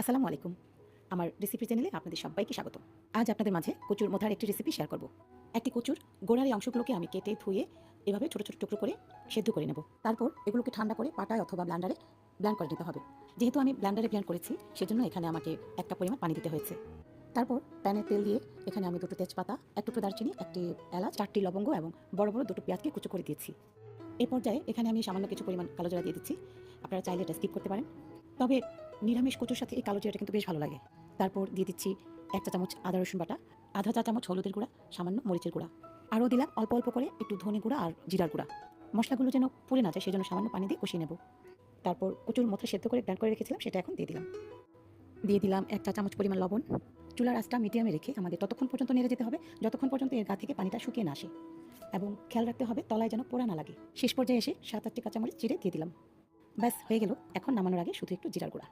আসসালামু আলাইকুম। আমার রেসিপি চ্যানেলে আপনাদের সবাইকে স্বাগত আজ আপনাদের মাঝে কচুর মোথার একটি রেসিপি শেয়ার করব। একটি কচুর গোড়ার অংশগুলোকে আমি কেটে ধুয়ে এভাবে ছোটো ছোটো টুকরো করে সেদ্ধ করে নেব। তারপর এগুলোকে ঠান্ডা করে পাটায় অথবা ব্লান্ডারে ব্ল্যান্ড করে নিতে হবে। যেহেতু আমি ব্ল্যান্ডারে ব্ল্যান্ড করেছি, সেজন্য এখানে আমাকে এক কাপ পরিমাণ পানি দিতে হয়েছে। তারপর প্যানে তেল দিয়ে এখানে আমি দুটো তেজপাতা, এক টুকরো দারচিনি, একটি এলাচ, চারটি লবঙ্গ এবং বড় বড় দুটো পেঁয়াজকে কুচো করে দিয়েছি। এই পর্যায়ে এখানে আমি সামান্য কিছু পরিমাণ কালো জিরা দিয়ে দিচ্ছি। আপনারা চাইলে এটা স্কিপ করতে পারেন। তবে নিরামিষ কচুর সাথে এই কালো জিরাটা কিন্তু বেশ ভালো লাগে। তারপর দিয়ে দিচ্ছি এক চা চামচ আদা, রসুন বাটা, আধা চা চামচ হলুদের গুঁড়া, সামান্য মরিচের গুঁড়া। আরও দিলাম অল্প অল্প করে একটু ধনে গুঁড়া আর জিরার গুঁড়া। মশলাগুলো যেন পুড়ে না যায়, সেজন্য সামান্য পানি দিয়ে কষিয়ে নেব। তারপর কচুর মতো সেদ্ধ করে ব্যান্ড করে রেখেছিলাম, সেটা এখন দিয়ে দিলাম। দিয়ে দিলাম এক চা চামচ পরিমাণ লবণ। চুলার আঁচটা মিডিয়ামে রেখে আমাদের ততক্ষণ পর্যন্ত নেড়ে যেতে হবে, যতক্ষণ পর্যন্ত এর গা থেকে পানিটা শুকিয়ে না আসে। এবং খেয়াল রাখতে হবে, তলায় যেন পোড়া না লাগে। শেষ পর্যায়ে এসে সাত আটটি কাঁচামরিচ চিড়ে দিয়ে দিলাম। ব্যাস হয়ে গেল। এখন নামানোর আগে শুধু একটু জিরার গুঁড়া।